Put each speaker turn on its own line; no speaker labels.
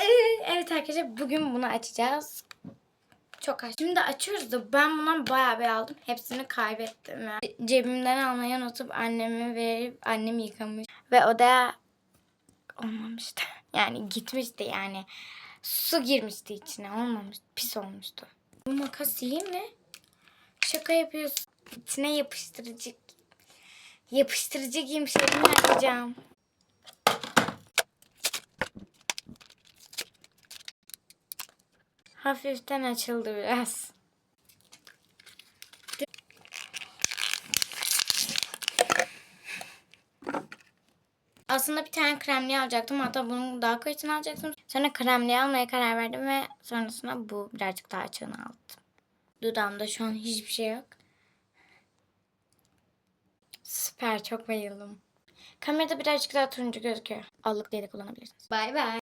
Ee, Evet arkadaşlar bugün bunu açacağız. Çok aç. Şimdi açıyoruz da ben bundan bayağı bir aldım. Hepsini kaybettim. Yani. Cebimden almayı unutup anneme verip annem yıkamış. Ve o da olmamıştı. Yani gitmişti yani. Su girmişti içine. Olmamıştı. Pis olmuştu. Bu makas iyi mi? Şaka yapıyorsun. İçine yapıştırıcı yapıştırıcı giymişlerini yapacağım. Hafiften açıldı biraz. Aslında bir tane kremliği alacaktım. Hatta bunu daha kalitesini alacaktım. Sonra kremliği almaya karar verdim ve sonrasında bu birazcık daha açığını aldım. Dudağımda şu an hiçbir şey yok. Süper çok bayıldım. Kamerada birazcık daha turuncu gözüküyor. Allık diye de kullanabilirsiniz. Bay bay.